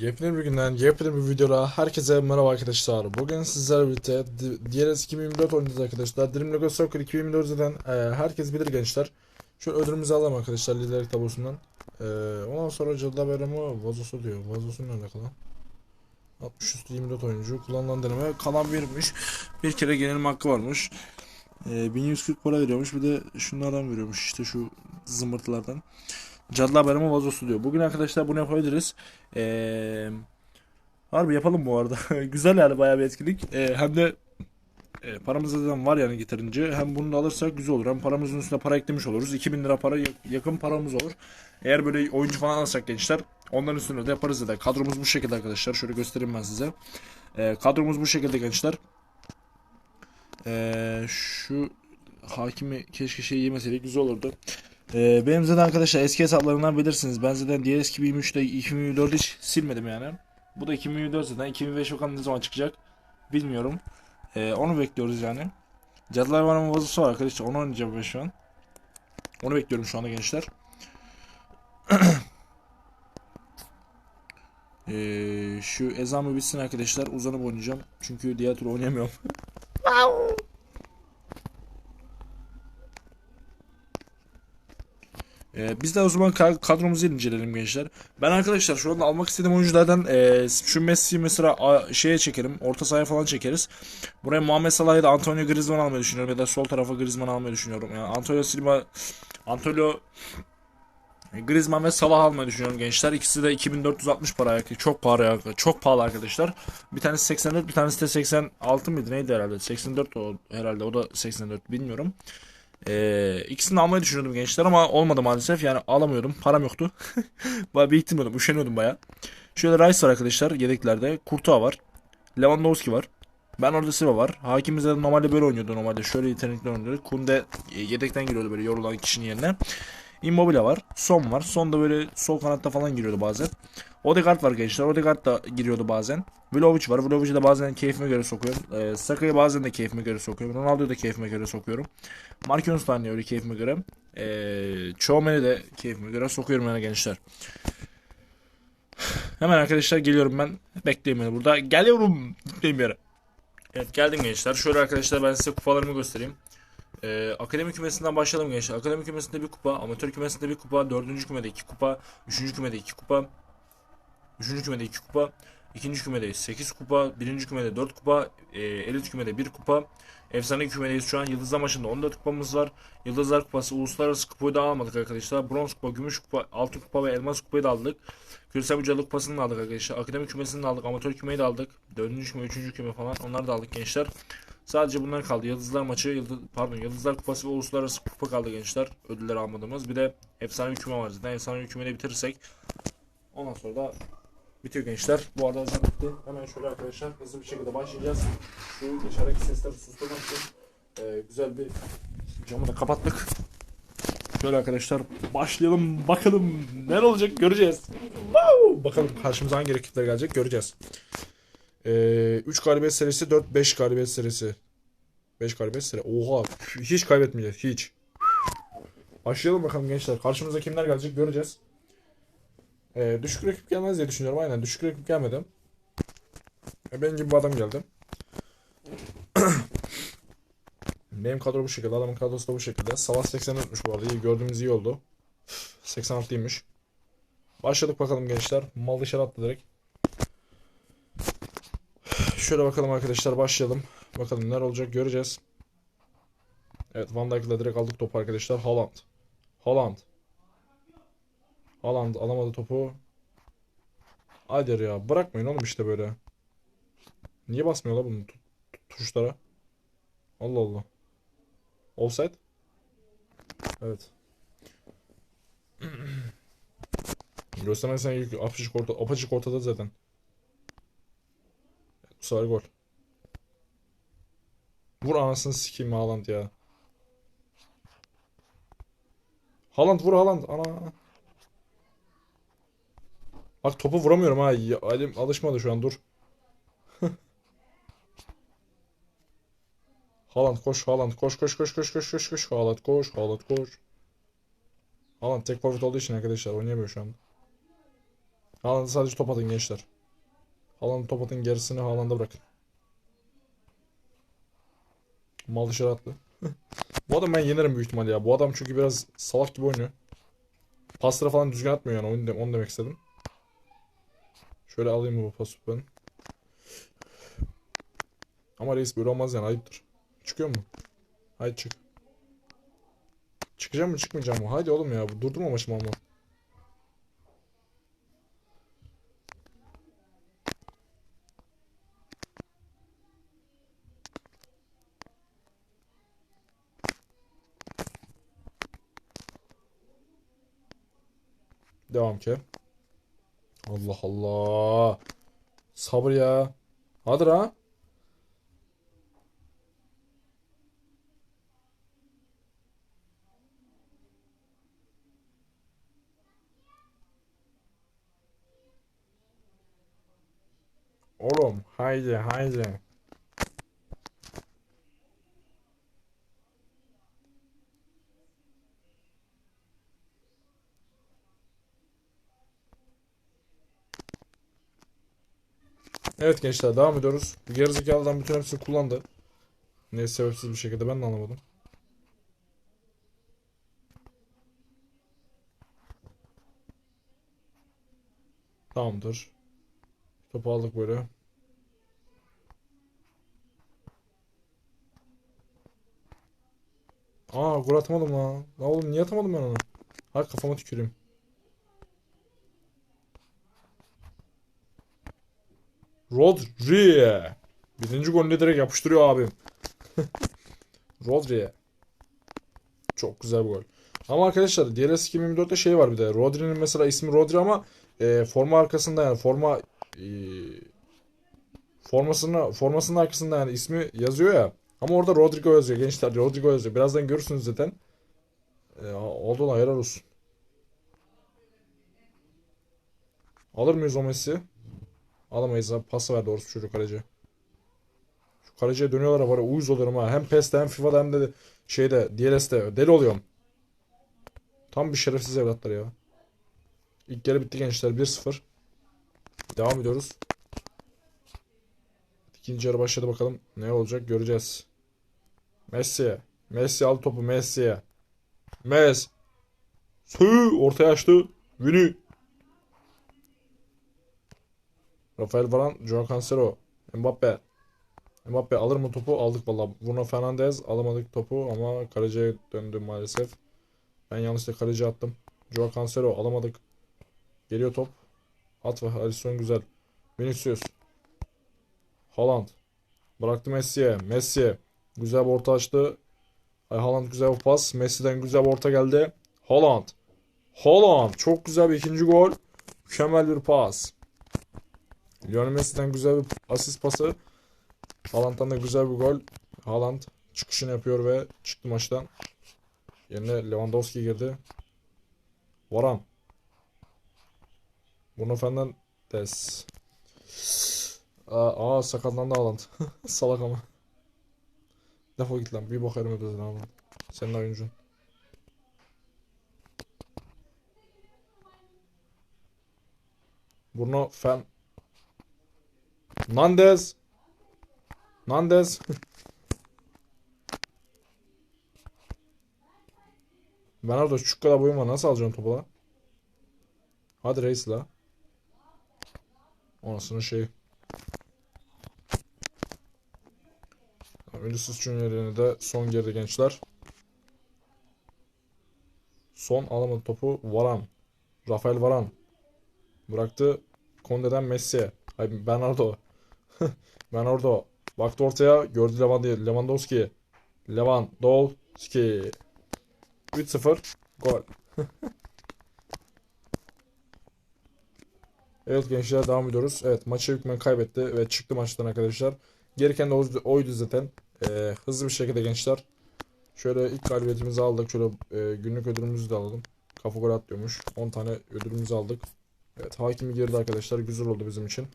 Yepyeni bir günden, yepyeni bir videoda herkese merhaba arkadaşlar. Bugün sizlerle birlikte DLS 2024 oynayacağız arkadaşlar. Dream Lego Soccer 2024 zaten e, herkes bilir gençler. Şöyle ödülümüzü alalım arkadaşlar liderlik tablosundan. E, ondan sonra Cadılar Bayramı vazosu diyor. Vazosu ne alakalı? 60 üstü 24 oyuncu kullanılan deneme kalan birmiş. Bir kere yenilme hakkı varmış. E, 1140 para veriyormuş. Bir de şunlardan veriyormuş işte şu zımbırtılardan. Cadılar Bayramı vazosu diyor. Bugün arkadaşlar bunu yapabiliriz. Ee, harbi yapalım bu arada. Güzel yani bayağı bir etkinlik. Ee, hem de e, paramız zaten var yani getirince. Hem bunu da alırsak güzel olur. Hem paramızın üstüne para eklemiş oluruz. 2000 lira para yak- yakın paramız olur. Eğer böyle oyuncu falan alırsak gençler onların üstüne de yaparız zaten. Kadromuz bu şekilde arkadaşlar. Şöyle göstereyim ben size. Ee, kadromuz bu şekilde gençler. Ee, şu hakimi keşke şey yemeseydik güzel olurdu. Ee, benim zaten arkadaşlar eski hesaplarımdan bilirsiniz. Ben zaten DS 2023'te 2024 hiç silmedim yani. Bu da 2024 zaten. 2005 bakalım ne zaman çıkacak bilmiyorum. Ee, onu bekliyoruz yani. Cadılar Bayramı vazosu var arkadaşlar. Onu oynayacağım ben şu an. Onu bekliyorum şu anda gençler. Ee, şu ezamı bitsin arkadaşlar. Uzanıp oynayacağım. Çünkü diğer türlü oynayamıyorum. Ee, biz de o zaman ka- kadromuzu inceleyelim gençler. Ben arkadaşlar şu anda almak istediğim oyunculardan e, şu Messi mesela a- şeye çekelim. Orta sahaya falan çekeriz. Buraya Muhammed Salah ya da Antonio Griezmann almayı düşünüyorum. Ya da sol tarafa Griezmann almayı düşünüyorum. Yani Antonio Silva, Antonio Griezmann ve Salah almayı düşünüyorum gençler. İkisi de 2460 para. Çok pahalı, çok pahalı arkadaşlar. Bir tanesi 84, bir tanesi de 86 mıydı neydi herhalde? 84 o herhalde. O da 84 bilmiyorum. Ee, ikisini almayı düşünüyordum gençler ama olmadı maalesef. Yani alamıyordum. Param yoktu. Bayağı biriktirmiyordum. Üşeniyordum bayağı. Şöyle Rice var arkadaşlar yedeklerde. Courtois var. Lewandowski var. Ben orada Silva var. Hakimiz de normalde böyle oynuyordu normalde. Şöyle yetenekli oynuyordu. Kunde yedekten giriyordu böyle yorulan kişinin yerine. Immobile var. Son var. Son da böyle sol kanatta falan giriyordu bazen. Odegaard var gençler. Odegaard da giriyordu bazen. Vlahovic var. Vlahovic'i de bazen keyfime göre sokuyorum. Ee, Saka'yı bazen de keyfime göre sokuyorum. Ronaldo'yu da keyfime göre sokuyorum. Marquinhos da hani öyle keyfime göre. Ee, Chouameni de keyfime göre sokuyorum yani gençler. Hemen arkadaşlar geliyorum ben. Bekleyin beni burada. Geliyorum. Gitmeyeyim bir yere. Evet geldim gençler. Şöyle arkadaşlar ben size kupalarımı göstereyim. Ee, akademi kümesinden başlayalım gençler. Akademi kümesinde bir kupa, amatör kümesinde bir kupa, dördüncü kümede iki kupa, üçüncü kümede iki kupa, üçüncü kümede iki kupa, ikinci kümede sekiz kupa, birinci kümede dört kupa, e, elit kümede bir kupa, efsane kümedeyiz şu an. Yıldızlar maçında 14 kupamız var. Yıldızlar kupası, uluslararası kupayı da almadık arkadaşlar. Bronz kupa, gümüş kupa, altın kupa ve elmas kupayı da aldık. Küresel mücadele kupasını da aldık arkadaşlar. Akademi kümesini de aldık, amatör kümeyi de aldık. Dördüncü küme, üçüncü küme falan onları da aldık gençler. Sadece bunlar kaldı. Yıldızlar maçı, yıldız, pardon Yıldızlar Kupası ve Uluslararası Kupa kaldı gençler. Ödüller almadığımız. Bir de efsane bir küme var zaten. Efsane kümeyi bitirirsek ondan sonra da bitiyor gençler. Bu arada zaten bitti. Hemen şöyle arkadaşlar hızlı bir şekilde başlayacağız. Şu dışarıdaki sesleri susturmak için e, güzel bir camı da kapattık. Şöyle arkadaşlar başlayalım bakalım ne olacak göreceğiz. Wow! Bakalım karşımıza hangi rakipler gelecek göreceğiz. Ee, 3 galibiyet serisi 4 5 galibiyet serisi. 5 galibiyet serisi. Oha hiç kaybetmeyeceğiz hiç. Başlayalım bakalım gençler. Karşımıza kimler gelecek göreceğiz. Ee, düşük rakip gelmez diye düşünüyorum. Aynen düşük rakip gelmedi. E, benim gibi bir adam geldi. Benim kadro bu şekilde. Adamın kadrosu da bu şekilde. Savaş 80 etmiş bu arada. İyi, gördüğümüz iyi oldu. 86'ymış. Başladık bakalım gençler. Mal dışarı attı direkt. Şöyle bakalım arkadaşlar başlayalım. Bakalım neler olacak göreceğiz. Evet Van Dijk'la direkt aldık topu arkadaşlar. Haaland. Haaland. Haaland alamadı topu. Haydi ya bırakmayın oğlum işte böyle. Niye basmıyor la tu- tuşlara? Allah Allah. Offside? Evet. Göstermezsen ilk apaçık, orta, apaçık ortada zaten. Bu sefer gol. Vur anasını sikeyim Haaland ya. Haaland vur Haaland. Ana. Bak topu vuramıyorum ha. Elim alışmadı şu an dur. Haaland koş Haaland koş koş koş koş koş koş koş Haaland koş Haaland koş. Haaland tek forvet olduğu için arkadaşlar oynayamıyor şu an. Haaland'a sadece top atın gençler. Haaland'a top atın gerisini Haaland'a bırakın. Mal dışarı attı. Bu adam ben yenerim büyük ihtimal ya. Bu adam çünkü biraz salak gibi oynuyor. Pasları falan düzgün atmıyor yani. Onu, de- onu demek istedim. Şöyle alayım bu pası ben. Ama reis böyle olmaz yani ayıptır. Çıkıyor mu? Haydi çık. Çıkacağım mı çıkmayacağım mı? Haydi oğlum ya. Durdurma maçımı ama. Devam ki. Allah Allah. Sabır ya. Hadi ha. Oğlum haydi haydi. Evet gençler devam ediyoruz. Bu bütün hepsini kullandı. Ne sebepsiz bir şekilde ben de anlamadım. Tamamdır. Topu aldık böyle. Aa gol atamadım lan. Lan oğlum niye atamadım ben onu? Ha kafama tüküreyim. Rodri. Birinci golünü direkt yapıştırıyor abim. Rodri. Çok güzel bir gol. Ama arkadaşlar DLS 2024'te şey var bir de. Rodri'nin mesela ismi Rodri ama e, forma arkasında yani forma e, formasının formasının arkasında yani ismi yazıyor ya. Ama orada Rodrigo yazıyor gençler. Rodrigo yazıyor. Birazdan görürsünüz zaten. E, oldu lan helal olsun. Alır mıyız o Messi? Alamayız abi. Pası ver doğrusu çocuk kaleci. Şu kaleciye dönüyorlar var uyuz oluyorum ha. Hem PES'te hem FIFA'da hem de şeyde DLS'te deli oluyorum. Tam bir şerefsiz evlatlar ya. İlk yarı bitti gençler 1-0. Devam ediyoruz. İkinci yarı başladı bakalım. Ne olacak göreceğiz. Messi. Messi al topu Messi'ye. Messi. Sü ortaya açtı. Vini. Rafael Varane, Joao Cancelo, Mbappe. Mbappe alır mı topu? Aldık valla. Bruno Fernandes alamadık topu ama kaleciye döndü maalesef. Ben yanlışlıkla kaleci attım. Joao Cancelo alamadık. Geliyor top. At ve Alisson güzel. Vinicius. Haaland. Bıraktı Messi'ye. Messi. Güzel bir orta açtı. Ay Haaland güzel bir pas. Messi'den güzel bir orta geldi. Haaland. Haaland. Çok güzel bir ikinci gol. Mükemmel bir pas. Lionel Messi'den güzel bir asist pası. Haaland'dan da güzel bir gol. Haaland çıkışını yapıyor ve çıktı maçtan. Yerine Lewandowski girdi. Varan. Bruno Fernandes. Aa, aa sakatlandı Haaland. Salak ama. Defol git lan. Bir bok yaramıyor Haaland. Senin oyuncun. Bruno Fern Nandes. Nandes. Ben orada şu kadar boyum var. Nasıl alacağım topu la? Hadi reis la. Anasını şey. Vinicius Junior'ını de son geride gençler. Son alamadı topu. Varan. Rafael Varan. Bıraktı. Konde'den Messi'ye. Ay Bernardo. Bernardo. Baktı ortaya. Gördü Lewand- Lewandowski. Lewandowski. 3-0. Gol. Evet gençler devam ediyoruz. Evet maçı hükmen kaybetti ve çıktı maçtan arkadaşlar. Gereken de oydu zaten. Ee, hızlı bir şekilde gençler. Şöyle ilk galibiyetimizi aldık. Şöyle e, günlük ödülümüzü de alalım. Kafa gol atlıyormuş. 10 tane ödülümüzü aldık. Evet hakimi girdi arkadaşlar. Güzel oldu bizim için.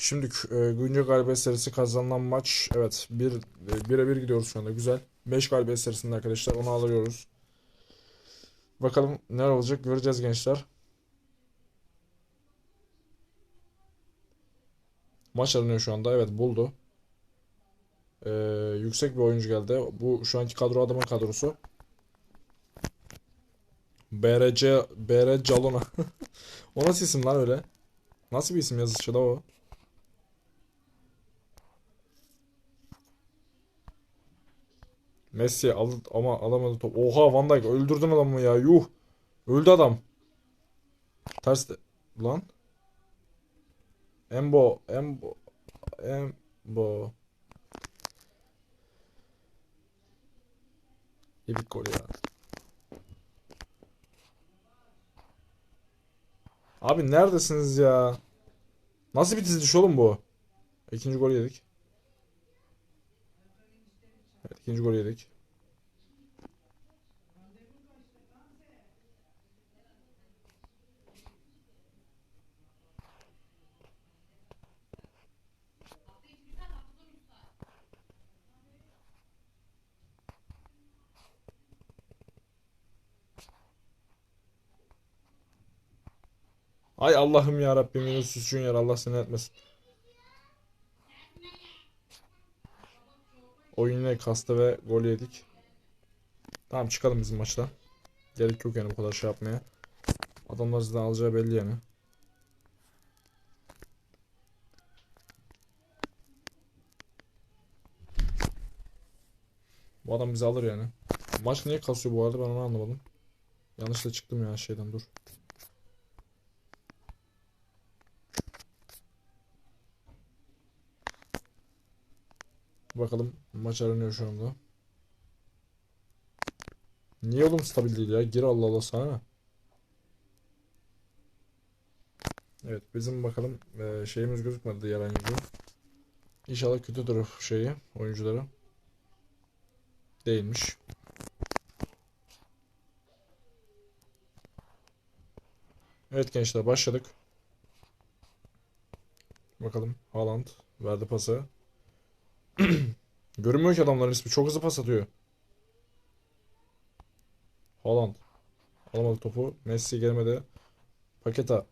Şimdi e, güncel galibiyet serisi kazanılan maç. Evet 1 1'e 1 gidiyoruz şu anda. Güzel. 5 galibiyet serisinde arkadaşlar. Onu alıyoruz. Bakalım neler olacak göreceğiz gençler. Maç aranıyor şu anda. Evet buldu. Ee, yüksek bir oyuncu geldi. Bu şu anki kadro adamın kadrosu. BRC BR Calona. O nasıl isim lan öyle? Nasıl bir isim yazışçıda o? Messi al ama alamadı top. Oha Van Dijk öldürdün adamı ya. Yuh. Öldü adam. Ters de... Lan. Embo. Embo. Embo. Yedik gol ya. Abi neredesiniz ya? Nasıl bir diziliş oğlum bu? İkinci gol yedik. Evet ikinci gol yedik. Ay Allah'ım ya Rabbim Vinicius Junior Allah seni etmesin. Oyun yine kastı ve gol yedik. Tamam çıkalım bizim maçtan. Gerek yok yani bu kadar şey yapmaya. Adamlar zaten alacağı belli yani. Bu adam bizi alır yani. Maç niye kasıyor bu arada ben onu anlamadım. Yanlışla çıktım ya şeyden dur. Bakalım maç aranıyor şu anda. Niye oğlum stabil değil ya? Gir Allah Allah sana? Evet bizim bakalım eee, şeyimiz gözükmedi diğer oyuncu. İnşallah kötüdür şeyi oyuncuları. Değilmiş. Evet gençler başladık. Bakalım Haaland verdi pası. Görünmüyor ki adamların ismi. Çok hızlı pas atıyor. Haaland. Alamadı topu. Messi gelmedi. Paketa.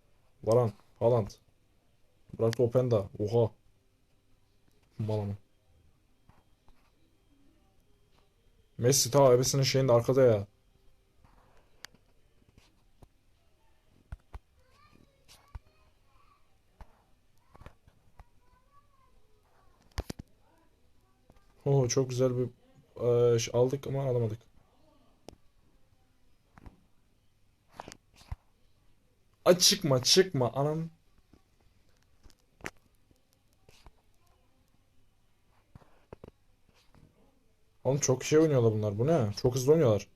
Varan. Haaland. Bıraktı Openda. Oha. Mal ama. Messi ta ebesinin şeyinde arkada ya. Oo çok güzel bir şey aldık ama alamadık. Ay çıkma çıkma anam. Oğlum çok şey oynuyorlar bunlar. Bu ne? Çok hızlı oynuyorlar.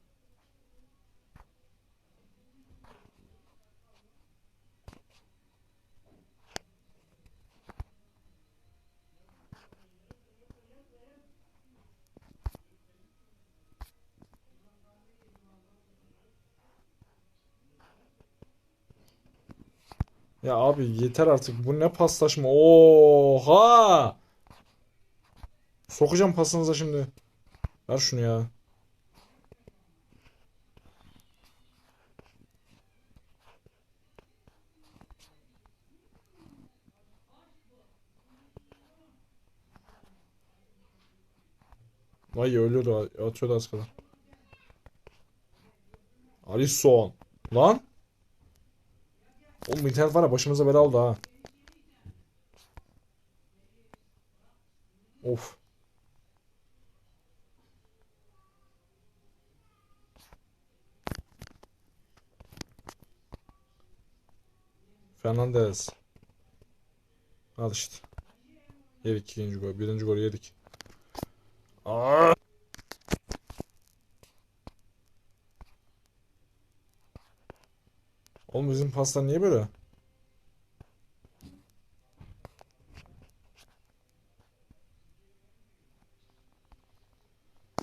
Ya abi yeter artık. Bu ne paslaşma? Oha! Sokacağım pasınıza şimdi. Ver şunu ya. Vay ölüyordu. Atıyordu az kadar. Alisson. Lan. Oğlum internet var ya başımıza bela oldu ha. Of. Fernandez. Al işte. Yedik ikinci gol. Birinci golü yedik. Aa! Oğlum bizim paslar niye böyle?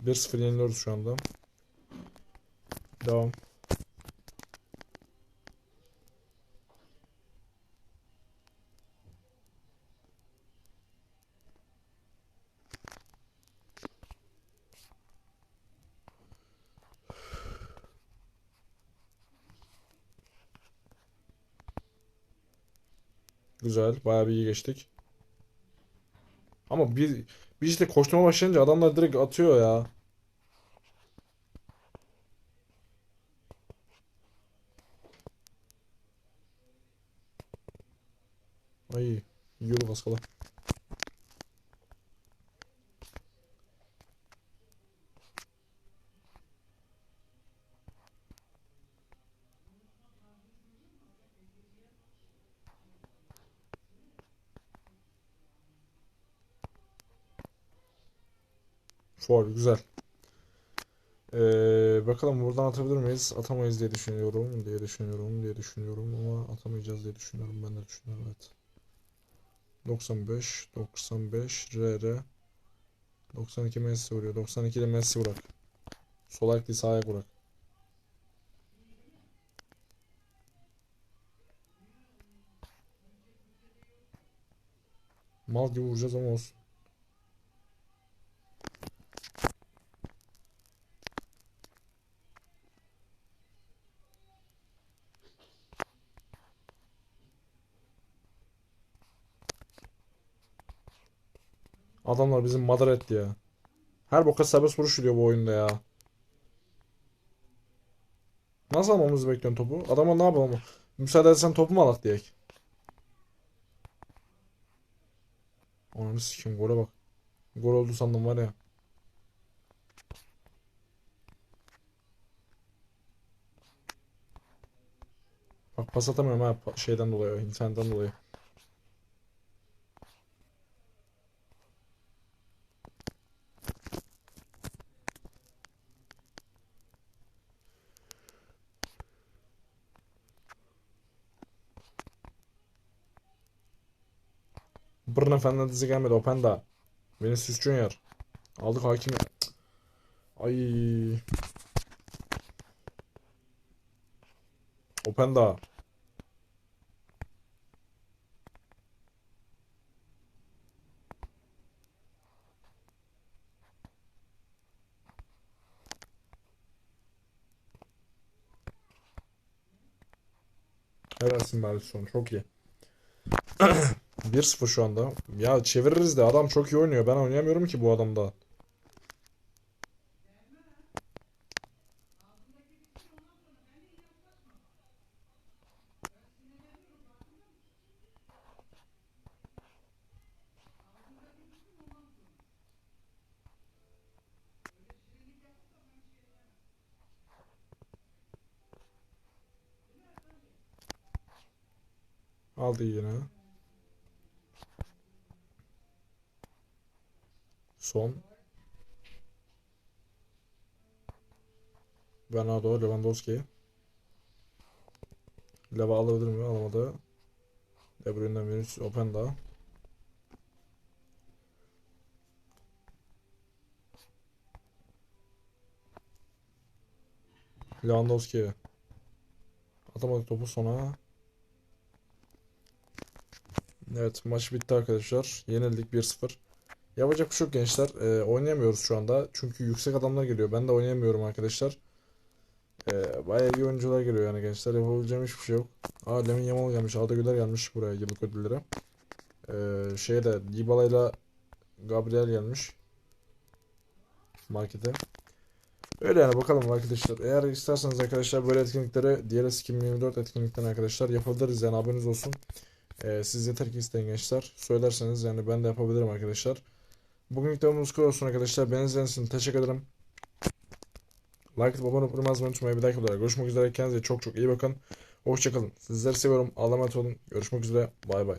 Bir sıfır yeniliyoruz şu anda. Devam. Güzel. Bayağı bir iyi geçtik. Ama bir, bir işte koşturma başlayınca adamlar direkt atıyor ya. Ay yürü baskala. For güzel. Ee, bakalım buradan atabilir miyiz? Atamayız diye düşünüyorum, diye düşünüyorum, diye düşünüyorum ama atamayacağız diye düşünüyorum. Ben de düşünüyorum evet. 95, 95, RR. 92 Messi vuruyor. 92 de Messi bırak. Sol ayak değil bırak. Mal gibi vuracağız ama olsun. Adamlar bizim madar etti ya. Her boka serbest vuruş vuruyor bu oyunda ya. Nasıl almamızı bekliyorsun topu? Adama ne yapalım? Müsaade edersen topu mu alak diyek? Ananı sikeyim gole bak. Gol oldu sandım var ya. Bak pas atamıyorum ha şeyden dolayı, internetten dolayı. Bruno Fernandes'e gelmedi. Openda. Vinicius Junior. Aldık Hakimi. Ay. Openda. Helalsin Bergson. Çok iyi. 1-0 şu anda. Ya çeviririz de adam çok iyi oynuyor. Ben oynayamıyorum ki bu adamda. Aldı yine. Son. Bernardo Lewandowski. Leva alabilir mi? Alamadı. De Bruyne'den Vinicius Openda. Lewandowski. Atamadı topu sona. Evet maç bitti arkadaşlar. Yenildik 1-0. Yapacak bir şey yok gençler. Ee, oynayamıyoruz şu anda. Çünkü yüksek adamlar geliyor. Ben de oynayamıyorum arkadaşlar. Ee, bayağı iyi oyuncular geliyor yani gençler. Yapabileceğim hiçbir şey yok. Aa Lamine Yamal gelmiş. Arda Güler gelmiş buraya yıllık ödüllere. Ee, şeye de Dybala ile Gabriel gelmiş. Markete. Öyle yani bakalım arkadaşlar. Eğer isterseniz arkadaşlar böyle etkinlikleri DLS 2024 etkinlikten arkadaşlar yapabiliriz yani haberiniz olsun. Ee, siz yeter ki isteyin gençler. Söylerseniz yani ben de yapabilirim arkadaşlar. Bugün videomuz bu olsun arkadaşlar. Beni izlediğiniz teşekkür ederim. Like abone olmayı unutmayın. Bir dahaki videoda görüşmek üzere. Kendinize çok çok iyi bakın. Hoşçakalın. Sizleri seviyorum. Allah'a emanet olun. Görüşmek üzere. Bay bay.